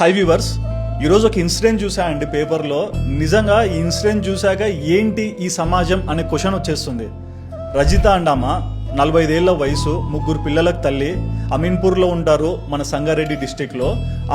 High viewers ఈరోజు ఒక incident చూసా అండి పేపర్లో. నిజంగా ఈ ఇన్సిడెంట్ చూశాక ఏంటి ఈ సమాజం అనే క్వశ్చన్ వచ్చేస్తుంది. రజిత అండామ నలభై ఐదేళ్ళ వయసు ముగ్గురు పిల్లలకు తల్లి అమీన్పూర్లో ఉంటారు మన సంగారెడ్డి డిస్టిక్లో.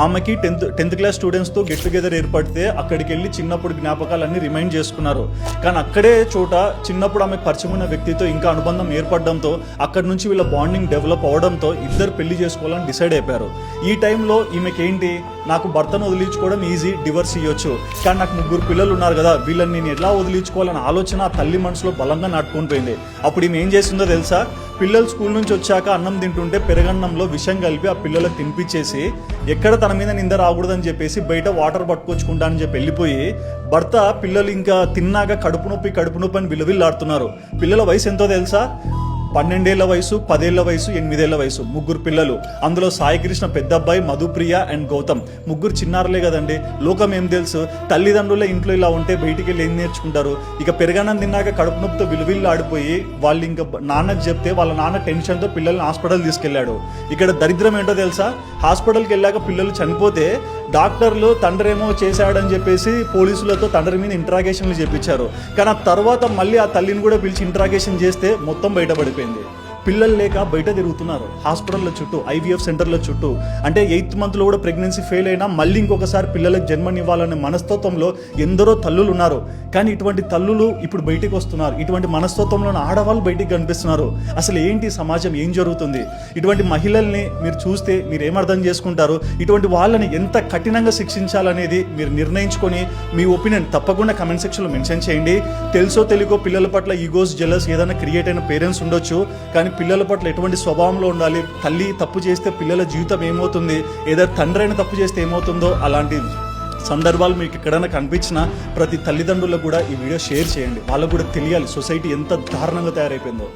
ఆమెకి టెన్త్ టెన్త్ క్లాస్ స్టూడెంట్స్తో గెట్ టుగెదర్ ఏర్పడితే అక్కడికి వెళ్ళి చిన్నప్పుడు జ్ఞాపకాలన్నీ రిమైండ్ చేసుకున్నారు. కానీ అక్కడే చోట చిన్నప్పుడు ఆమెకు పరిచయం ఉన్న వ్యక్తితో ఇంకా అనుబంధం ఏర్పడడంతో అక్కడి నుంచి వీళ్ళ బాండింగ్ డెవలప్ అవడంతో ఇద్దరు పెళ్ళి చేసుకోవాలని డిసైడ్ అయిపోయారు. ఈ టైంలో ఈమెకేంటి? నాకు భర్తను వదిలించుకోవడం ఈజీ డివర్స్ ఇవ్వచ్చు కానీ నాకు ముగ్గురు పిల్లలు ఉన్నారు కదా వీళ్ళని నేను ఎలా వదిలించుకోవాలనే ఆలోచన తల్లి మనసులో బలంగా నాటుకొని పోయింది. అప్పుడు ఈమె ఏం చేసిందో తెలుసా? పిల్లలు స్కూల్ నుంచి వచ్చాక అన్నం తింటుంటే పెరగన్నంలో విషం కలిపి ఆ పిల్లలకు తినిపించేసి ఎక్కడ తన మీద నింద రాకూడదని చెప్పేసి బయట వాటర్ పట్టుకొచ్చుకుంటా అని చెప్పి వెళ్ళిపోయి భర్త పిల్లలు ఇంకా తిన్నాక కడుపు నొప్పి కడుపు నొప్పి అని విలువిల్లాడుతున్నారు. పిల్లల వయసు ఎంతో తెలుసా? పన్నెండేళ్ళ వయసు పదేళ్ళ వయసు ఎనిమిదేళ్ళ వయసు. ముగ్గురు పిల్లలు. అందులో సాయికృష్ణ పెద్ద అబ్బాయి మధుప్రియ అండ్ గౌతమ్. ముగ్గురు చిన్నారులే కదండి. లోకం ఏం తెలుసు? తల్లిదండ్రుల ఇంట్లో ఇలా ఉంటే బయటికి వెళ్ళి ఏం నేర్చుకుంటారు? ఇక పెరగనం తిన్నాక కడుపు నొప్పితో విలువిల్లు ఆడిపోయి వాళ్ళు ఇంకా నాన్నకి చెప్తే వాళ్ళ నాన్న టెన్షన్తో పిల్లల్ని హాస్పిటల్ తీసుకెళ్ళాడు ఇక్కడ దరిద్రం ఏంటో తెలుసా? హాస్పిటల్కి వెళ్ళాక పిల్లలు చనిపోతే డాక్టర్లు తండ్రేమో చేశాడని చెప్పేసి పోలీసులతో తండ్రి మీద ఇంట్రాగేషన్లు చెప్పించారు కానీ ఆ తర్వాత మళ్ళీ ఆ తల్లిని కూడా పిలిచి ఇంట్రాగేషన్ చేస్తే మొత్తం బయటపడిపోయింది. சேர்ந்து పిల్లలు లేక బయట తిరుగుతున్నారు. హాస్పిటల్ల చుట్టూ ఐవీఎఫ్ సెంటర్ల చుట్టూ. అంటే ఎయిత్ మంత్లో కూడా ప్రెగ్నెన్సీ ఫెయిల్ అయినా మళ్ళీ ఇంకొకసారి పిల్లలకు జన్మనివ్వాలనే మనస్తత్వంలో ఎందరో తల్లులు ఉన్నారు. కానీ ఇటువంటి తల్లులు ఇప్పుడు బయటికి వస్తున్నారు. ఇటువంటి మనస్తత్వంలో ఆడవాళ్ళు బయటికి కనిపిస్తున్నారు. అసలు ఏంటి సమాజం? ఏం జరుగుతుంది? ఇటువంటి మహిళల్ని మీరు చూస్తే మీరు ఏమర్థం చేసుకుంటారు? ఇటువంటి వాళ్ళని ఎంత కఠినంగా శిక్షించాలనేది మీరు నిర్ణయించుకొని మీ ఒపీనియన్ తప్పకుండా కమెంట్ సెక్షన్లో మెన్షన్ చేయండి. తెలుసో తెలుగో పిల్లల పట్ల ఈగోస్ జెలస్ ఏదైనా క్రియేట్ అయిన పేరెంట్స్ ఉండొచ్చు. కానీ పిల్లల పట్ల ఎటువంటి స్వభావంలో ఉండాలి? తల్లి తప్పు చేస్తే పిల్లల జీవితం ఏమవుతుంది? ఏదైనా తండ్రి అయిన తప్పు చేస్తే ఏమవుతుందో? అలాంటి సందర్భాలు మీకు ఎక్కడైనా కనిపించినా ప్రతి తల్లిదండ్రులకు కూడా ఈ వీడియో షేర్ చేయండి. వాళ్ళకు కూడా తెలియాలి సొసైటీ ఎంత దారుణంగా తయారైపోయిందో.